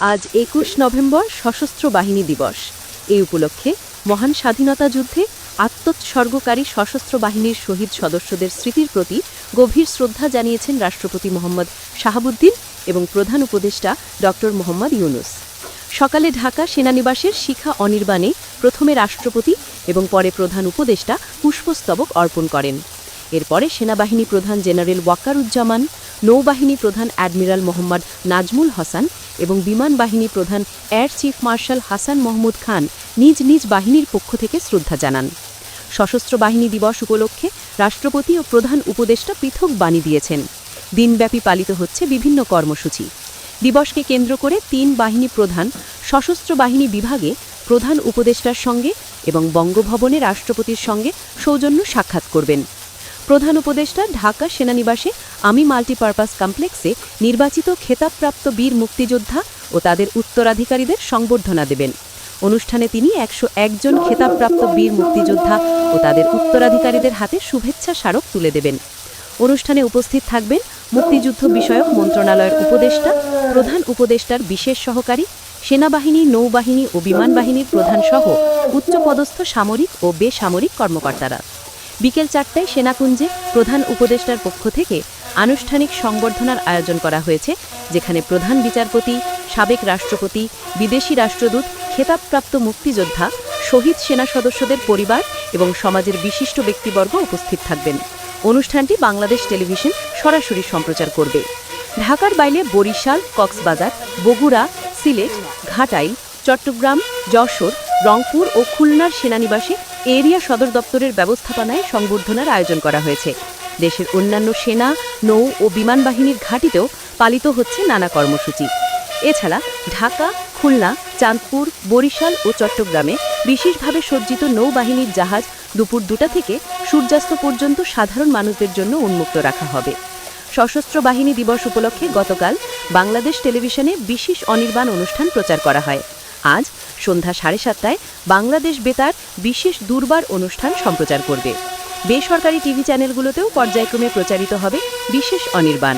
আজ একুশ নভেম্বর সশস্ত্র বাহিনী দিবস। এই উপলক্ষে মহান স্বাধীনতা যুদ্ধে আত্মোৎসর্গকারী সশস্ত্র বাহিনীর শহীদ সদস্যদের স্মৃতির প্রতি গভীর শ্রদ্ধা জানিয়েছেন রাষ্ট্রপতি মোহাম্মদ শাহাবুদ্দিন এবং প্রধান উপদেষ্টা ড মোহাম্মদ ইউনুস। সকালে ঢাকা সেনানিবাসের শিখা অনির্বাণে প্রথমে রাষ্ট্রপতি এবং পরে প্রধান উপদেষ্টা পুষ্পস্তবক অর্পণ করেন। এরপরে সেনাবাহিনী প্রধান জেনারেল ওয়াকারুজ্জামান, নৌবাহিনী প্রধান অ্যাডমিরাল মোহাম্মদ নাজমুল হাসান এবং বিমান বাহিনী প্রধান air chief marshal Hasan Mohammad Khan নিজ নিজ বাহিনীর পক্ষ থেকে শ্রদ্ধা জানান। সশস্ত্র বাহিনী দিবস উপলক্ষে রাষ্ট্রপতি ও প্রধান উপদেষ্টা পৃথক বাণী দিয়েছেন। দিনব্যাপী পালিত হচ্ছে বিভিন্ন কর্মসূচি। দিবসকে কেন্দ্র করে তিন বাহিনী প্রধান, সশস্ত্র বাহিনী বিভাগে প্রধান উপদেষ্টার সঙ্গে এবং বঙ্গভবনে রাষ্ট্রপতির সঙ্গে সৌজন্য সাক্ষাৎ করবেন। প্রধান উপদেষ্টা ঢাকা সেনানিবাসে আমি মাল্টিপারপাস কমপ্লেক্সে নির্বাচিত খেতাবপ্রাপ্ত বীর মুক্তিযোদ্ধা ও তাদের উত্তরাধিকারীদের সংবর্ধনা দেবেন। অনুষ্ঠানে তিনি একশো একজন খেতাবপ্রাপ্ত বীর মুক্তিযোদ্ধা ও তাদের উত্তরাধিকারীদের হাতে শুভেচ্ছা স্মারক তুলে দেবেন। অনুষ্ঠানে উপস্থিত থাকবেন মুক্তিযুদ্ধ বিষয়ক মন্ত্রণালয়ের উপদেষ্টা, প্রধান উপদেষ্টার বিশেষ সহকারী, সেনাবাহিনী, নৌবাহিনী ও বিমান বাহিনীর প্রধানসহ উচ্চপদস্থ সামরিক ও বেসামরিক কর্মকর্তারা। বিকেল চারটায় সেনাকুঞ্জে প্রধান উপদেষ্টার পক্ষ থেকে আনুষ্ঠানিক সংবর্ধনার আয়োজন করা হয়েছে, যেখানে প্রধান বিচারপতি, সাবেক রাষ্ট্রপতি, বিদেশি রাষ্ট্রদূত, খেতাবপ্রাপ্ত মুক্তিযোদ্ধা, শহীদ সেনা সদস্যদের পরিবার এবং সমাজের বিশিষ্ট ব্যক্তিবর্গ উপস্থিত থাকবেন। অনুষ্ঠানটি বাংলাদেশ টেলিভিশন সরাসরি সম্প্রচার করবে। ঢাকার বাইরে বরিশাল, কক্সবাজার, বগুড়া, সিলেট, ঘাটাইল, চট্টগ্রাম, যশোর, রংপুর ও খুলনার সেনানিবাসে এরিয়া সদর দপ্তরের ব্যবস্থাপনায় সংবর্ধনার আয়োজন করা হয়েছে। দেশের অন্যান্য সেনা, নৌ ও বিমান বাহিনীর ঘাঁটিতেও পালিত হচ্ছে নানা কর্মসূচি। এছাড়া ঢাকা, খুলনা, চাঁদপুর, বরিশাল ও চট্টগ্রামে বিশেষভাবে সজ্জিত নৌবাহিনীর জাহাজ দুপুর দুটা থেকে সূর্যাস্ত পর্যন্ত সাধারণ মানুষদের জন্য উন্মুক্ত রাখা হবে। সশস্ত্র বাহিনী দিবস উপলক্ষে গতকাল বাংলাদেশ টেলিভিশনে বিশেষ অনির্বাণ অনুষ্ঠান প্রচার করা হয়। আজ সন্ধ্যা সাড়ে সাতটায় বাংলাদেশ বেতার বিশেষ দুর্বার অনুষ্ঠান সম্প্রচার করবে। বেসরকারি টিভি চ্যানেলগুলোতেও পর্যায়ক্রমে প্রচারিত হবে বিশেষ অনির্বাণ।